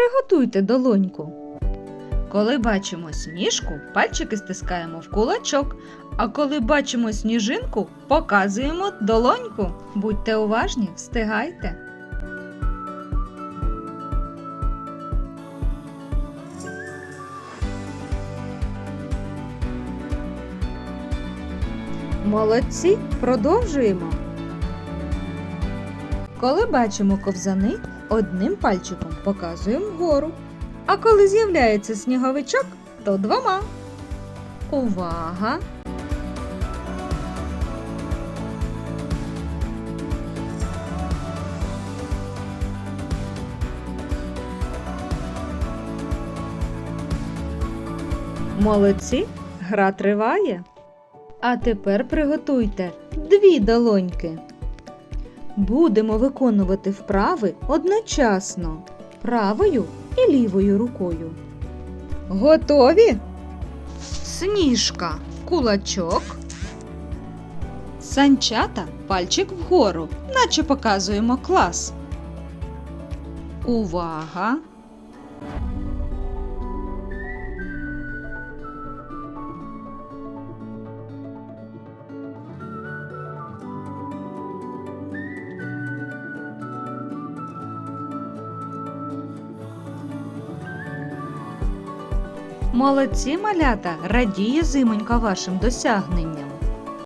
приготуйте долоньку. Коли бачимо сніжку, пальчики стискаємо в кулачок, а коли бачимо сніжинку, показуємо долоньку. Будьте уважні, встигайте. Молодці, продовжуємо. Коли бачимо ковзани, одним пальчиком показуємо вгору. А коли з'являється сніговичок, то двома. Увага! Молодці, гра триває. А тепер приготуйте дві долоньки. Будемо виконувати вправи одночасно правою і лівою рукою. Готові? Сніжка, кулачок. Санчата пальчик вгору, наче показуємо клас. Увага! Молодці малята, радіє зимонька вашим досягненням.